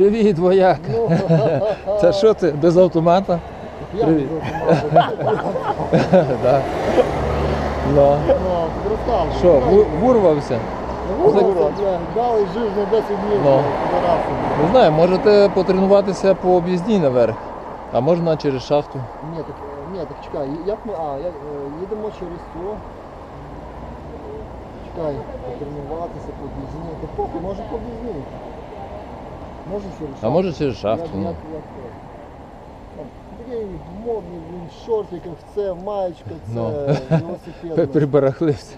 Привіт, вояк. Ну, Та що ти, без автомата? Привіт. Да. Ну. Ну. Що, ву- вурвався? Дали жив на 10 днів, Ну. підараси. Не знаю, можете потренуватися по об'їзні наверх, а можна через шахту. Ні, так, ні, так чекай, як ми, а, як, е, їдемо через то. Чекай, потренуватися по бізні. Та похуй, може по Може через А може через Як, шахту. як, Ну. як, то. Такий модний, він в шортиках, це маєчка, це Ну. велосипед. Ну, молодець.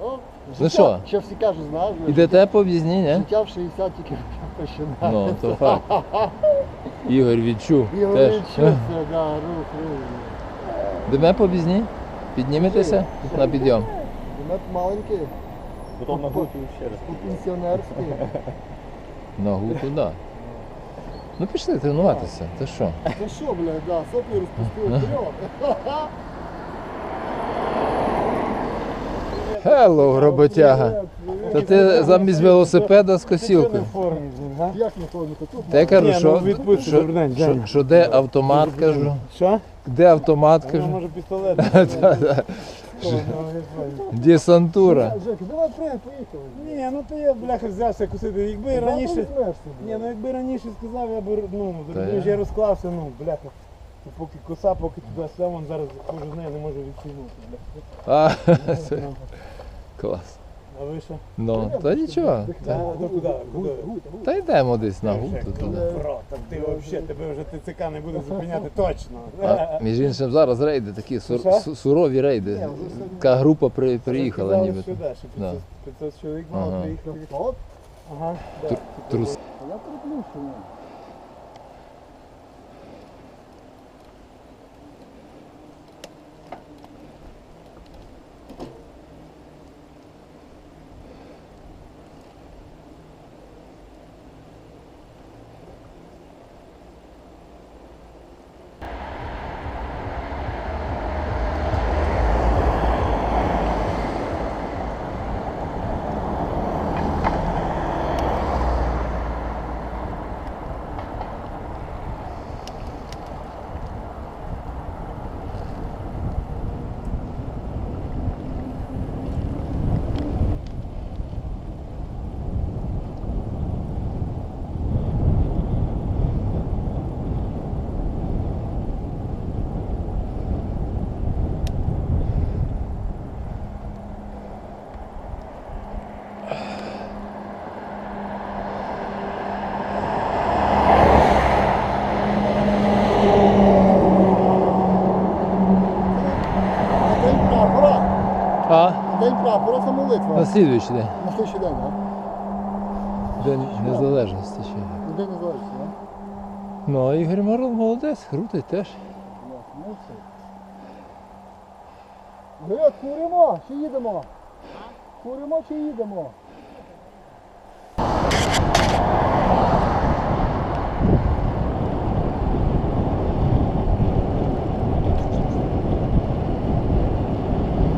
Ну, Ну життя, що? Ще всі кажуть, знаєш, Ідете по об'їзні, ні? життя в 60 тільки починає. Ну, то факт. Ігор відчув. І Теж. говорить, да, рух, рух. Йдемо по об'їзні? Підніметеся на підйом. І ми маленькі, Потім на гуту ще раз. Ногу туди. Ну пішли тренуватися. Ти що? Ти що, бля, да, соплі розпустив вперед. Хеллоу, роботяга. Та ти замість велосипеда з косілкою. Як не формі, то тут Та я кажу, Ні, що, ну, що, добрий день, що, Женя. що де автомат, кажу. Що? Де автомат, Вона кажу. може пістолет. Десантура. Жека, давай прямо поїхали. Ні, ну то я бляха взявся кусити. Якби раніше. Ні, ну якби раніше сказав, я б ну, зрозумів, я- я розклався, ну, бляха. Поки коса, поки туди сам, зараз кожен з нею, не може відсунути. бляха. А, це Ну, клас. А ви що? Ну, та нічого. Та, ну, куди? Куди? Та йдемо десь на гуту туди. Бро, так ти взагалі, тебе вже ТЦК не буде зупиняти точно. А, між іншим, зараз рейди такі сур, Що? су- сурові рейди. Така група при, приїхала Казали, що, да, що 500, 500 чоловік мало Ага. приїхали. От, Ага, да. Трус. я переплющую. На день прапора. А? День прапора молитва. На слідуючий день. На слідчий день, так? День незалежності ще. День незалежності, так? Ну, а Ігор Мороз молодець, крутий теж. Молодці. Привіт, куримо чи їдемо? Куримо чи їдемо?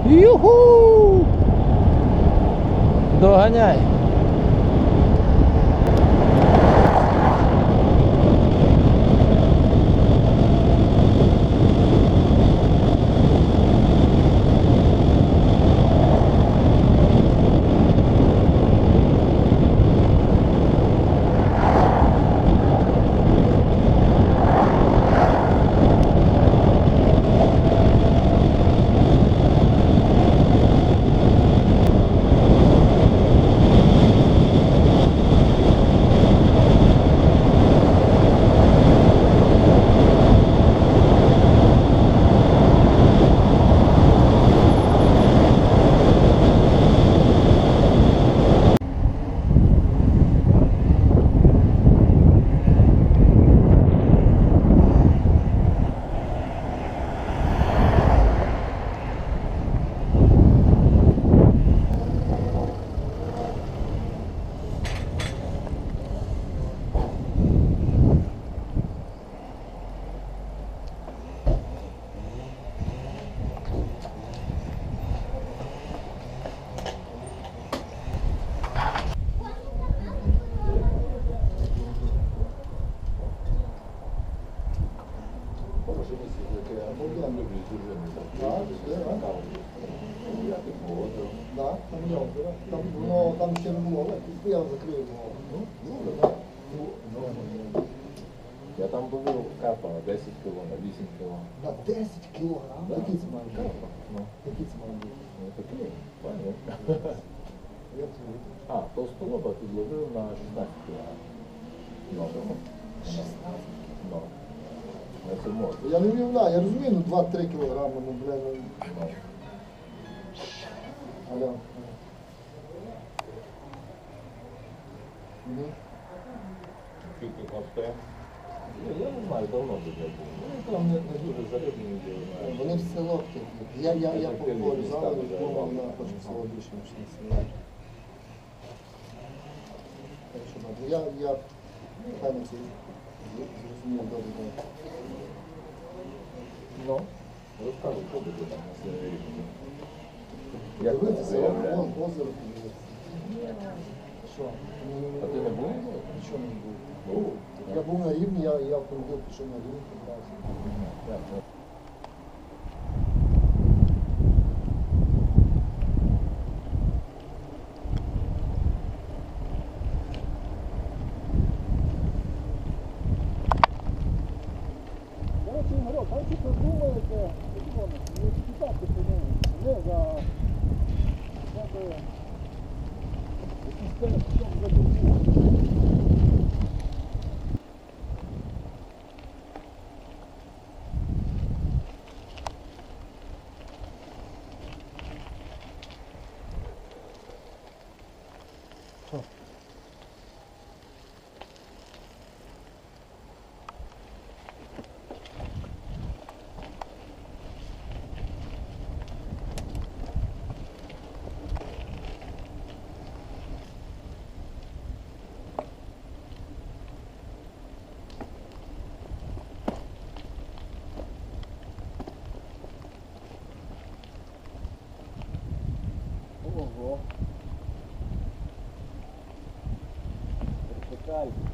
Юху! Доганяй! Ловив карпа 10 кг, на 8 кг. На 10 кілограм? Який це має бути? Карпа. Ну, Який це має бути? ну такий, пані. Це? А, толстолоба підловив на 16 кг. Ну, 16. ну. На зиму. Я не уявляю, я розумію, ну 2-3 кілограми, ну, бля, ну, Ну. Мгм. Скільки коштує? Я не знаю, давно вже був. Ну, там не, не дуже були. Вони в село такі. Я, я, я поговорю міста зараз, вже, думав, да. я хочу в село більше, ніж на село. Так що, добре, я, я, певно, це зрозумів добре. добре. Ну, розкажу, що буде там на селі. Як це Дивитися, вон озеро Що? А ти не був? Нічого не. Був. Я був на рівні, я, я в понеділок пішов на рівні, life.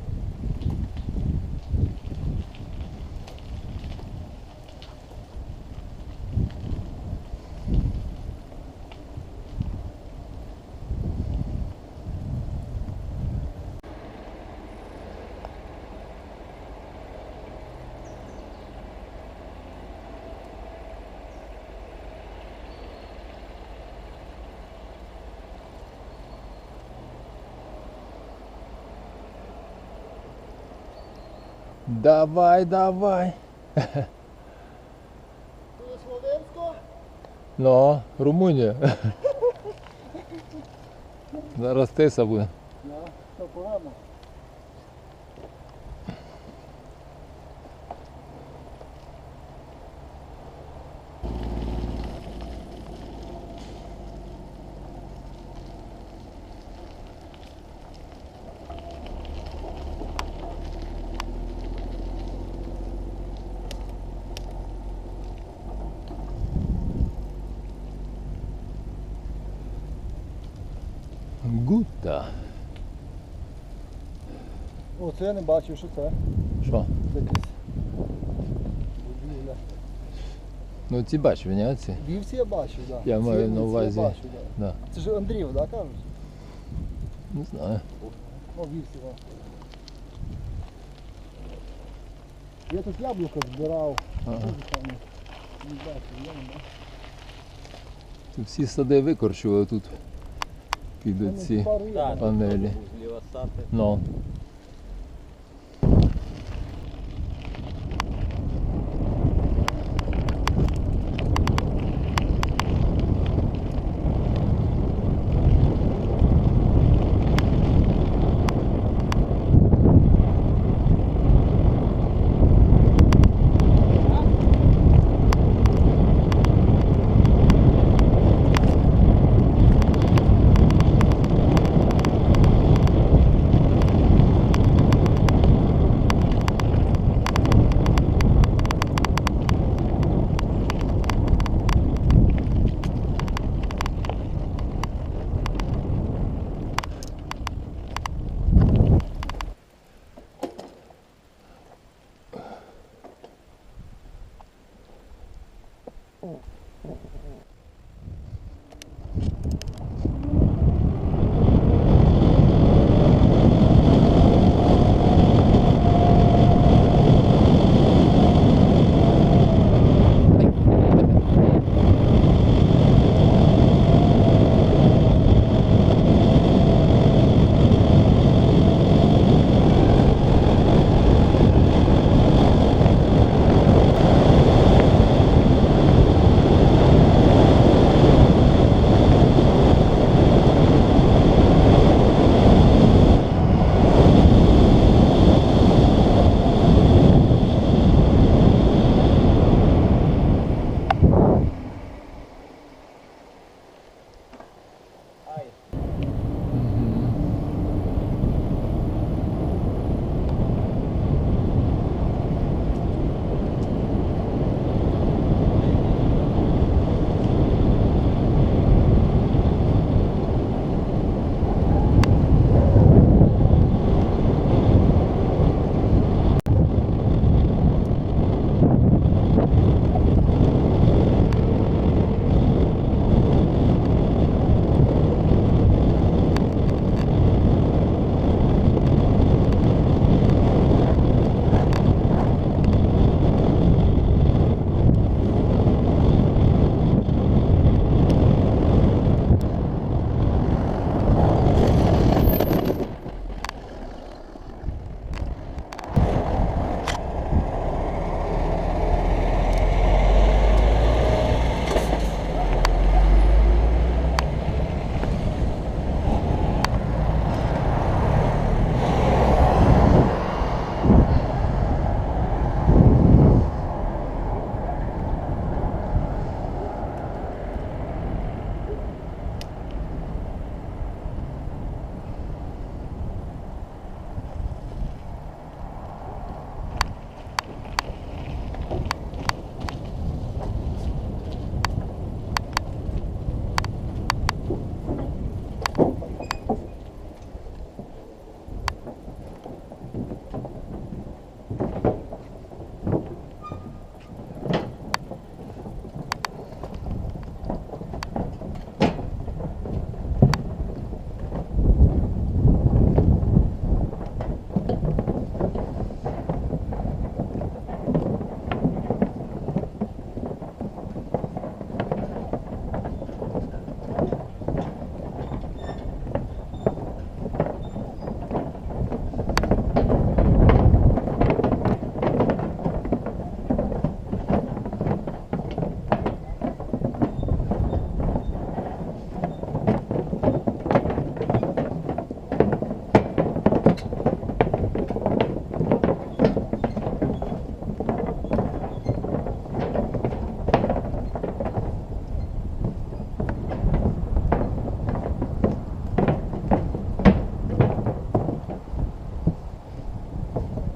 Давай, давай. Ти Словенсько? Ну, Румунія. Зараз тиса буде. Да, все погано. Гута. Це я не бачив, що це. Що? Це якась будівля. Ну ці бачиш, ні, ці? Вівці я бачив, так. Я маю на увазі- Я бачив, да. Да. Це ж Андріїв, так, кажуть? Не знаю. О, вівці, так. Я тут яблуко збирав. Ага. Дуже файно. Не бачив, я не бачив. Тут всі сади викорчували тут. Під Мене ці пару є. Панелі. зліва сати. Ну.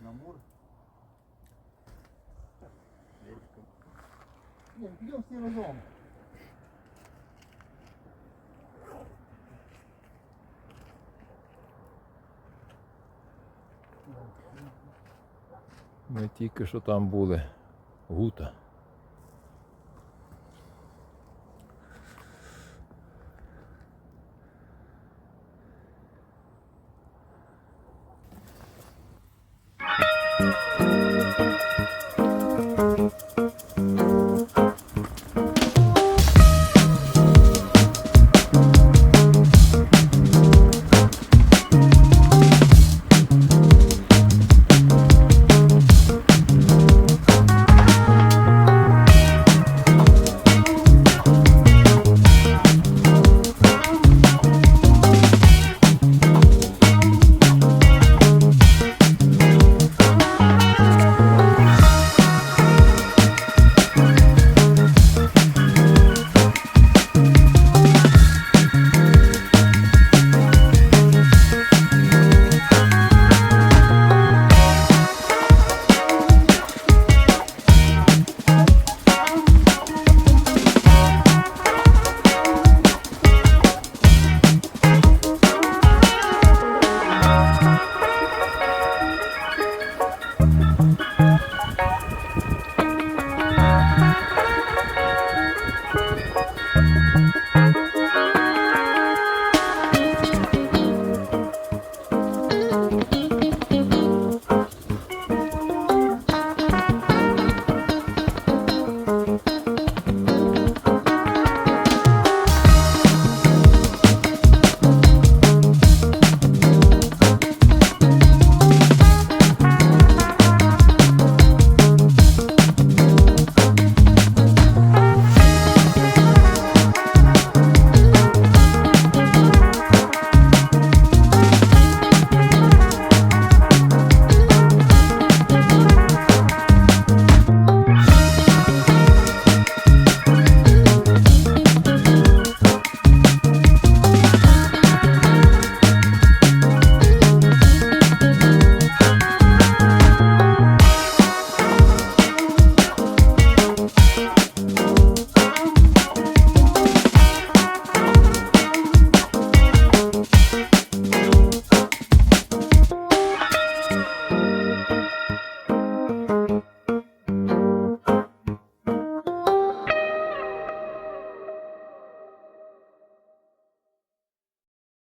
на мур. Ні, підемо всі разом. Ми тільки що там були. Гута.